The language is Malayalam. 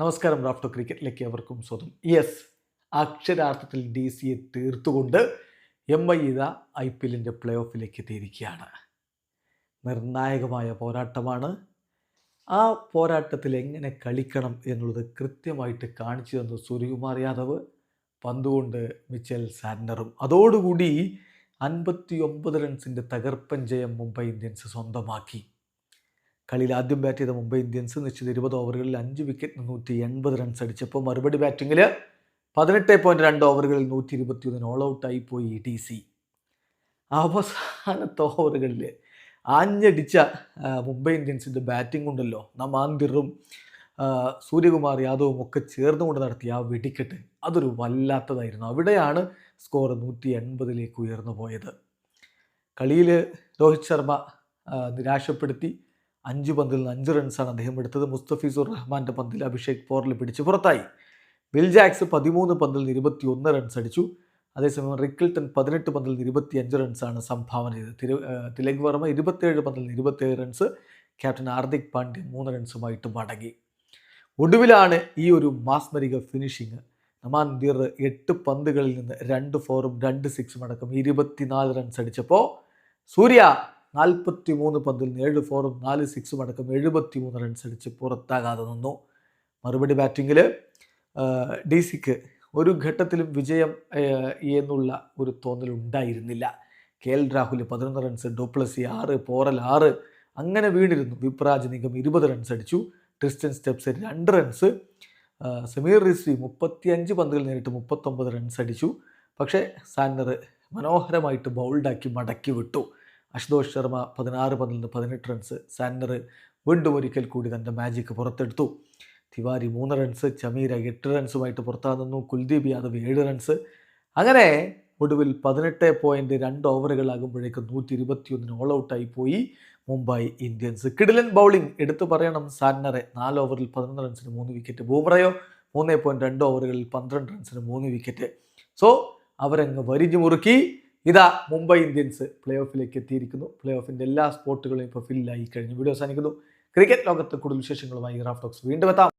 നമസ്കാരം റാഫ്റ്റോ ക്രിക്കറ്റിലേക്ക് അവർക്കും സ്വതം യെസ് അക്ഷരാർത്ഥത്തിൽ ഡി സിയെ തീർത്തുകൊണ്ട് എം ഐ ഇത ഐ പി എല്ലിന്റെ പ്ലേ ഓഫിലേക്ക് എത്തിയിരിക്കുകയാണ്. നിർണായകമായ പോരാട്ടമാണ്. ആ പോരാട്ടത്തിൽ എങ്ങനെ കളിക്കണം എന്നുള്ളത് കൃത്യമായിട്ട് കാണിച്ചു തന്നു സൂര്യകുമാർ യാദവ് പന്തുകൊണ്ട് മിച്ചൽ സാൻഡറും. അതോടുകൂടി അൻപത്തി ഒമ്പത് റൺസിന്റെ തകർപ്പൻ ജയം മുംബൈ ഇന്ത്യൻസ് സ്വന്തമാക്കി. കളിയിൽ ആദ്യം ബാറ്റ് ചെയ്ത മുംബൈ ഇന്ത്യൻസ് നിശ്ചിത ഇരുപത് ഓവറുകളിൽ അഞ്ച് വിക്കറ്റ് നൂറ്റി എൺപത് റൺസ് അടിച്ചപ്പോൾ മറുപടി ബാറ്റിങ്ങിൽ പതിനെട്ട് പോയിന്റ് രണ്ട് ഓവറുകളിൽ നൂറ്റി ഇരുപത്തിയൊന്നിന് ഓൾ ഔട്ടായി പോയി ഇ ടി സി. അവസാനത്തെ ഓവറുകളിൽ ആഞ്ഞടിച്ച മുംബൈ ഇന്ത്യൻസിന്റെ ബാറ്റിംഗ് ഉണ്ടല്ലോ. നമാന്തിറും സൂര്യകുമാർ യാദവും ഒക്കെ ചേർന്നുകൊണ്ട് നടത്തിയ ആ വെടിക്കെട്ട് അതൊരു വല്ലാത്തതായിരുന്നു. അവിടെയാണ് സ്കോർ നൂറ്റി എൺപതിലേക്ക് ഉയർന്നു പോയത്. കളിയിൽ രോഹിത് ശർമ്മ നിരാശപ്പെടുത്തി. അഞ്ച് പന്തിൽ നിന്ന് അഞ്ച് റൺസാണ് അദ്ദേഹം എടുത്തത്. മുസ്തഫീസുർ റഹ്മാന്റെ പന്തിൽ അഭിഷേക് പോറിൽ പിടിച്ച് പുറത്തായി. വിൽ ജാക്സ് പതിമൂന്ന് പന്തിൽ നിന്ന് ഇരുപത്തി ഒന്ന് റൺസ് അടിച്ചു. അതേസമയം റിക്കിൾട്ടൺ പതിനെട്ട് പന്തിൽ നിന്ന് ഇരുപത്തി അഞ്ച് റൺസാണ് സംഭാവന ചെയ്തത്. തിരു തിലക് വർമ്മ ഇരുപത്തേഴ് പന്തിൽ നിന്ന് ഇരുപത്തേഴ് റൺസ് ക്യാപ്റ്റൻ ഹാർദിക് പാണ്ഡ്യ മൂന്ന് റൺസുമായിട്ട് മടങ്ങി. ഒടുവിലാണ് ഈ ഒരു മാസ്മരിക ഫിനിഷിങ് ദിർ എട്ട് പന്തുകളിൽ നിന്ന് രണ്ട് ഫോറും രണ്ട് സിക്സും അടക്കം ഇരുപത്തിനാല് റൺസ് അടിച്ചപ്പോൾ സൂര്യ നാൽപ്പത്തി മൂന്ന് പന്തിൽ നിന്ന് ഏഴ് ഫോറും നാല് സിക്സും അടക്കം എഴുപത്തി മൂന്ന് റൺസ് അടിച്ച് പുറത്താകാതെ നിന്നു. മറുപടി ബാറ്റിങ്ങിൽ ഡി സിക്ക് ഒരു ഘട്ടത്തിലും വിജയം എന്നുള്ള ഒരു തോന്നലുണ്ടായിരുന്നില്ല കെ എൽ രാഹുൽ പതിനൊന്ന് റൺസ് ഡോപ്ലസി ആറ് പോറൽ ആറ് അങ്ങനെ വീണിരുന്നു. വിപ്രാജ് നിഗം ഇരുപത് റൺസ് അടിച്ചു. ട്രിസ്റ്റൻ സ്റ്റെപ്സ് രണ്ട് റൺസ് സമീർ റിസ്വി മുപ്പത്തിയഞ്ച് പന്തുകൾ നേരിട്ട് മുപ്പത്തൊമ്പത് റൺസ് അടിച്ചു. പക്ഷേ സാന്നർ മനോഹരമായിട്ട് ബൗൾഡാക്കി മടക്കി വിട്ടു. അശുതോഷ് ശർമ്മ പതിനാറ് നിന്ന് പതിനെട്ട് റൺസ് സാന്നർ വീണ്ടും ഒരിക്കൽ കൂടി തന്റെ മാജിക് പുറത്തെടുത്തു. തിവാരി മൂന്ന് റൺസ് ചമീര എട്ട് റൺസുമായിട്ട് പുറത്താ നിന്നു. കുൽദീപ് യാദവ് ഏഴ് റൺസ്. അങ്ങനെ ഒടുവിൽ പതിനെട്ട് പോയിന്റ് രണ്ട് ഓവറുകളാകുമ്പോഴേക്കും നൂറ്റി ഇരുപത്തിയൊന്നിന് ഓൾ ഔട്ടായി പോയി മുംബൈ ഇന്ത്യൻസ്. കിടിലൻ ബൗളിംഗ് എടുത്തു പറയണം സാന്നറെ നാല് ഓവറിൽ പതിനൊന്ന് റൺസിന് മൂന്ന് വിക്കറ്റ് ബൂമറയോ മൂന്ന് പോയിന്റ് രണ്ട് ഓവറുകളിൽ പന്ത്രണ്ട് റൺസിന് മൂന്ന് വിക്കറ്റ് സോ അവരങ്ങ് വരിഞ്ഞു മുറുക്കി. ഇതാ മുംബൈ ഇന്ത്യൻസ് പ്ലേ ഓഫിലേക്ക് എത്തിയിരിക്കുന്നു. പ്ലേ ഓഫിന്റെ എല്ലാ സ്പോട്ടുകളും ഇപ്പോൾ ഫില്ലായി കഴിഞ്ഞു. വീഡിയോ അവസാനിക്കുന്നു. ക്രിക്കറ്റ് ലോകത്ത് കൂടുതൽ വിശേഷങ്ങളുമായി ടോക്സ്. വീണ്ടും എത്താം.